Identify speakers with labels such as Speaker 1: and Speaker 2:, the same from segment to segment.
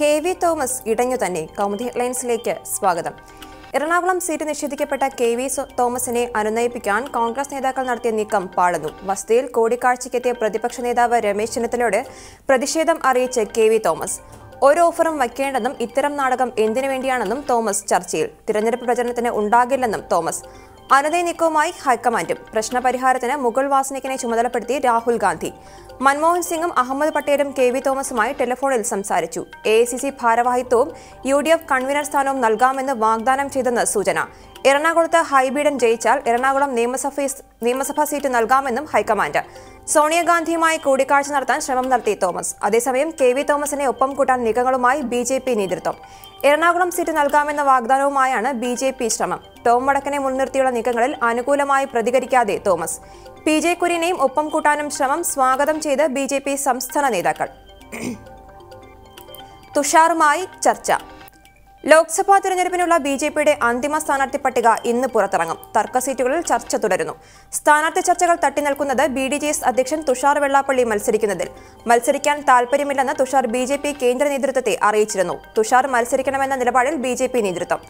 Speaker 1: K V Thomas ഇടഞ്ഞു തന്നെ കൗമുദി ഹെഡ്ലൈൻസിലേക്ക് സ്വാഗതം. എറണാകുളം സീറ്റ് നിഷേധിക്കപ്പെട്ട കെ വി തോമസിനെ അനുനയിപ്പിക്കാൻ കോൺഗ്രസ് നേതാക്കൾ നടത്തിയ നീക്കം പാളുന്നു. വസതിയിൽ കൂടിക്കാഴ്ചയ്ക്കെത്തിയ പ്രതിപക്ഷ നേതാവ് രമേശ് ചെന്നിത്തലയോട് പ്രതിഷേധം അറിയിച്ച് കെ വി തോമസ്. ഒരു ഓഫറും വയ്ക്കേണ്ടെന്നും ഇത്തരം നാടകം എന്തിനു വേണ്ടിയാണെന്നും തോമസ് ചർച്ചയിൽ. തിരഞ്ഞെടുപ്പ് പ്രചരണത്തിന് ഉണ്ടാകില്ലെന്നും തോമസ്. അനുനയ നീക്കവുമായി ഹൈക്കമാൻഡും. പ്രശ്നപരിഹാരത്തിന് മുഗൾ വാസ്നിക്കിനെ ചുമതലപ്പെടുത്തി രാഹുൽ ഗാന്ധി. മൻമോഹൻ സിംഗും അഹമ്മദ് പട്ടേലും കെ വി തോമസുമായി ടെലിഫോണിൽ സംസാരിച്ചു. എ ഐ സി സി ഭാരവാഹിത്വവും യു ഡി എഫ് കൺവീനർ സ്ഥാനവും നൽകാമെന്ന് വാഗ്ദാനം ചെയ്തെന്ന് സൂചന. എറണാകുളത്ത് ഹൈബീഡൻ ജയിച്ചാൽ എറണാകുളം നിയമസഭ നിയമസഭാ സീറ്റ് നൽകാമെന്നും ഹൈക്കമാൻഡ്. സോണിയാഗാന്ധിയുമായി കൂടിക്കാഴ്ച നടത്താൻ ശ്രമം നടത്തി തോമസ്. അതേസമയം കെ വി തോമസിനെ ഒപ്പം കൂട്ടാൻ നീക്കങ്ങളുമായി ബി ജെ പി നേതൃത്വം. എറണാകുളം സീറ്റ് നൽകാമെന്ന വാഗ്ദാനവുമായാണ് ബി ജെ പി ശ്രമം. ടോം വടക്കനെ മുൻനിർത്തിയുള്ള നീക്കങ്ങളിൽ അനുകൂലമായി പ്രതികരിക്കാതെ തോമസ്. പി ജെ കുര്യനെയും ഒപ്പം കൂട്ടാനും ശ്രമം സ്വാഗതം ചെയ്ത് ബി സംസ്ഥാന നേതാക്കൾ. തുഷാറുമായി ചർച്ച. ലോക്സഭാ തിരഞ്ഞെടുപ്പിനുള്ള ബി ജെ പിയുടെ അന്തിമ സ്ഥാനാർത്ഥി പട്ടിക ഇന്ന് പുറത്തിറങ്ങും. തർക്ക സീറ്റുകളിൽ ചർച്ച തുടരുന്നു. സ്ഥാനാർത്ഥി ചർച്ചകൾ തട്ടി നിൽക്കുന്നത് ബി ഡി ജെ എസ് അധ്യക്ഷൻ തുഷാർ വെള്ളാപ്പള്ളി മത്സരിക്കുന്നതിൽ. മത്സരിക്കാൻ താൽപര്യമില്ലെന്ന് തുഷാർ ബി ജെ പി കേന്ദ്ര നേതൃത്വത്തെ അറിയിച്ചിരുന്നു. തുഷാർ മത്സരിക്കണമെന്ന നിലപാടിൽ ബി ജെ പി നേതൃത്വം.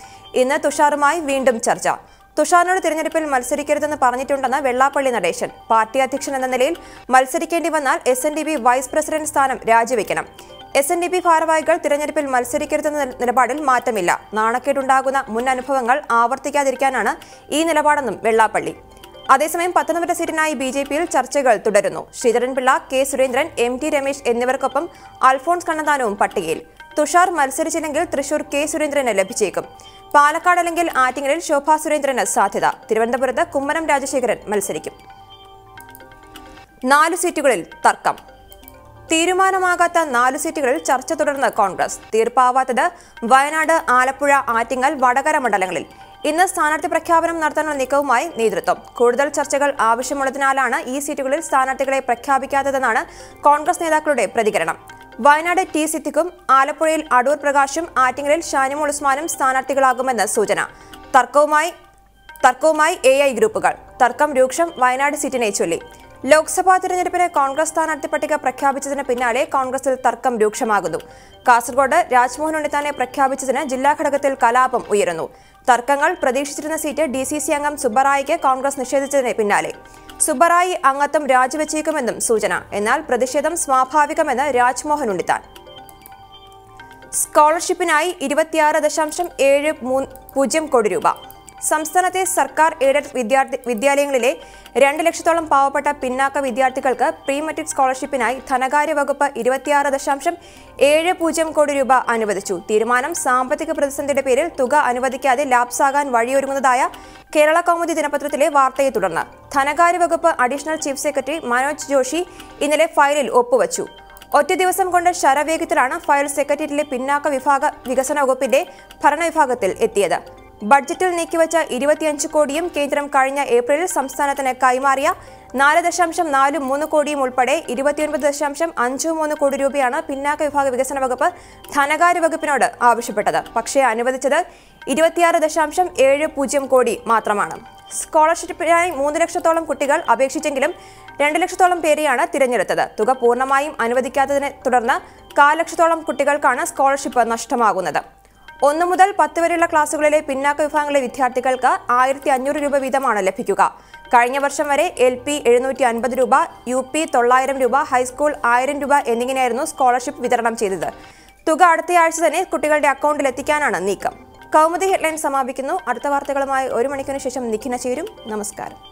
Speaker 1: ഇന്ന് തുഷാറുമായി വീണ്ടും ചർച്ച. തുഷാറിനോട് തിരഞ്ഞെടുപ്പിൽ മത്സരിക്കരുതെന്ന് പറഞ്ഞിട്ടുണ്ടെന്ന് വെള്ളാപ്പള്ളി നടേശൻ. പാർട്ടി അധ്യക്ഷൻ എന്ന നിലയിൽ മത്സരിക്കേണ്ടി വന്നാൽ എസ് വൈസ് പ്രസിഡന്റ് സ്ഥാനം രാജിവെക്കണം. എസ് എൻ ഡി പി ഭാരവാഹികൾ തിരഞ്ഞെടുപ്പിൽ മത്സരിക്കരുതെന്ന നിലപാടിൽ മാറ്റമില്ല. നാണക്കേടുണ്ടാകുന്ന മുൻ അനുഭവങ്ങൾ ആവർത്തിക്കാതിരിക്കാനാണ് ഈ നിലപാടെന്നും വെള്ളാപ്പള്ളി. അതേസമയം പത്തനംതിട്ട സീറ്റിനായി ബി ജെ പിയിൽ ചർച്ചകൾ തുടരുന്നു. Sreedharan Pillai K Surendran M T Ramesh എന്നിവർക്കൊപ്പം അൽഫോൺസ് കണ്ണന്താനവും പട്ടികയിൽ. തുഷാർ മത്സരിച്ചില്ലെങ്കിൽ തൃശൂർ കെ സുരേന്ദ്രന് ലഭിച്ചേക്കും. പാലക്കാട് അല്ലെങ്കിൽ ആറ്റിങ്ങലിൽ ശോഭാ സുരേന്ദ്രന് സാധ്യത. തിരുവനന്തപുരത്ത് കുമ്മനം രാജശേഖരൻ മത്സരിക്കും. നാല് സീറ്റുകളിൽ തർക്കം. തീരുമാനമാകാത്ത നാല് സീറ്റുകളിൽ ചർച്ച തുടർന്ന് കോൺഗ്രസ്. തീർപ്പാവാത്തത് വയനാട് ആലപ്പുഴ ആറ്റിങ്ങൽ വടകര മണ്ഡലങ്ങളിൽ. ഇന്ന് സ്ഥാനാർത്ഥി പ്രഖ്യാപനം നടത്താനുള്ള നീക്കവുമായി നേതൃത്വം. കൂടുതൽ ചർച്ചകൾ ആവശ്യമുള്ളതിനാലാണ് ഈ സീറ്റുകളിൽ സ്ഥാനാർത്ഥികളെ പ്രഖ്യാപിക്കാത്തതെന്നാണ് കോൺഗ്രസ് നേതാക്കളുടെ പ്രതികരണം. വയനാട് ടി സിദ്ദിഖും ആലപ്പുഴയിൽ അടൂർ പ്രകാശും ആറ്റിങ്ങലിൽ ഷാനിമോൾ ഉസ്മാനും സ്ഥാനാർത്ഥികളാകുമെന്ന് സൂചന. തർക്കവുമായി തർക്കവുമായി എ ഐ ഗ്രൂപ്പുകൾ. തർക്കം രൂക്ഷം വയനാട് സീറ്റിനെ ചൊല്ലി. ലോക്സഭാ തിരഞ്ഞെടുപ്പിന് കോൺഗ്രസ് സ്ഥാനാർത്ഥി പട്ടിക പ്രഖ്യാപിച്ചതിന് പിന്നാലെ കോൺഗ്രസിൽ തർക്കം രൂക്ഷമാകുന്നു. കാസർഗോഡ് രാജ്മോഹൻ ഉണ്ണിത്താനെ പ്രഖ്യാപിച്ചതിന് ജില്ലാ ഘടകത്തിൽ കലാപം ഉയരുന്നു. തർക്കങ്ങൾ പ്രതീക്ഷിച്ചിരുന്ന സീറ്റ് ഡി സി സി അംഗം സുബ്ബറായിക്ക് കോൺഗ്രസ് നിഷേധിച്ചതിന് പിന്നാലെ. സുബ്ബറായി അംഗത്വം രാജിവെച്ചേക്കുമെന്നും സൂചന. എന്നാൽ പ്രതിഷേധം സ്വാഭാവികമെന്ന് രാജ്മോഹൻ ഉണ്ണിത്താൻ. സ്കോളർഷിപ്പിനായി ഇരുപത്തിയാറ് ദശാംശം ഏഴ് പൂജ്യം കോടി രൂപ. സംസ്ഥാനത്തെ സർക്കാർ എയ്ഡഡ് വിദ്യാർത്ഥി വിദ്യാലയങ്ങളിലെ രണ്ട് ലക്ഷത്തോളം പാവപ്പെട്ട പിന്നാക്ക വിദ്യാർത്ഥികൾക്ക് പ്രീ മെട്രിക് സ്കോളർഷിപ്പിനായി ധനകാര്യ വകുപ്പ് ഇരുപത്തിയാറ് ദശാംശം ഏഴ് പൂജ്യം കോടി രൂപ അനുവദിച്ചു. തീരുമാനം സാമ്പത്തിക പ്രതിസന്ധിയുടെ പേരിൽ തുക അനുവദിക്കാതെ ലാപ്സാകാൻ വഴിയൊരുങ്ങുന്നതായ കേരള കൗമുദി ദിനപത്രത്തിലെ വാർത്തയെ തുടർന്ന് ധനകാര്യ വകുപ്പ് additional chief secretary Manoj Joshi ഇന്നലെ ഫയലിൽ ഒപ്പുവച്ചു. ഒറ്റ ദിവസം കൊണ്ട് ശരവേഗത്തിലാണ് ഫയൽ സെക്രട്ടേറിയറ്റിലെ പിന്നാക്ക വിഭാഗ വികസന വകുപ്പിന്റെ ഭരണവിഭാഗത്തിൽ എത്തിയത്. ബഡ്ജറ്റിൽ നീക്കിവച്ച ഇരുപത്തിയഞ്ച് കോടിയും കേന്ദ്രം കഴിഞ്ഞ ഏപ്രിലിൽ സംസ്ഥാനത്തിന് കൈമാറിയ നാല് ദശാംശം നാല് മൂന്ന് കോടിയും ഉൾപ്പെടെ ഇരുപത്തിയൊൻപത് ദശാംശം അഞ്ച് മൂന്ന് കോടി രൂപയാണ് പിന്നാക്ക വിഭാഗ വികസന വകുപ്പ് ധനകാര്യ വകുപ്പിനോട് ആവശ്യപ്പെട്ടത്. പക്ഷേ അനുവദിച്ചത് ഇരുപത്തിയാറ് ദശാംശം ഏഴ് പൂജ്യം കോടി മാത്രമാണ്. സ്കോളർഷിപ്പിനായി മൂന്ന് ലക്ഷത്തോളം കുട്ടികൾ അപേക്ഷിച്ചെങ്കിലും രണ്ട് ലക്ഷത്തോളം പേരെയാണ് തിരഞ്ഞെടുത്തത്. തുക പൂർണമായും അനുവദിക്കാത്തതിനെ തുടർന്ന് കാൽ ലക്ഷത്തോളം കുട്ടികൾക്കാണ് സ്കോളർഷിപ്പ് നഷ്ടമാകുന്നത്. ഒന്നു മുതൽ പത്ത് വരെയുള്ള ക്ലാസുകളിലെ പിന്നാക്ക വിഭാഗങ്ങളിലെ വിദ്യാർത്ഥികൾക്ക് ആയിരത്തി അഞ്ഞൂറ് രൂപ വീതമാണ് ലഭിക്കുക. കഴിഞ്ഞ വർഷം വരെ എൽ പി എഴുന്നൂറ്റി അൻപത് രൂപ യു പി തൊള്ളായിരം രൂപ ഹൈസ്കൂൾ ആയിരം രൂപ എന്നിങ്ങനെയായിരുന്നു സ്കോളർഷിപ്പ് വിതരണം ചെയ്തത്. തുക അടുത്തയാഴ്ച തന്നെ കുട്ടികളുടെ അക്കൗണ്ടിൽ എത്തിക്കാനാണ് നീക്കം. കൗമുദി ഹെഡ്ലൈൻ സമാപിക്കുന്നു. അടുത്ത വാർത്തകളുമായി ഒരു മണിക്കൂറിന് ശേഷം നിഖിന ചേരും. നമസ്കാരം.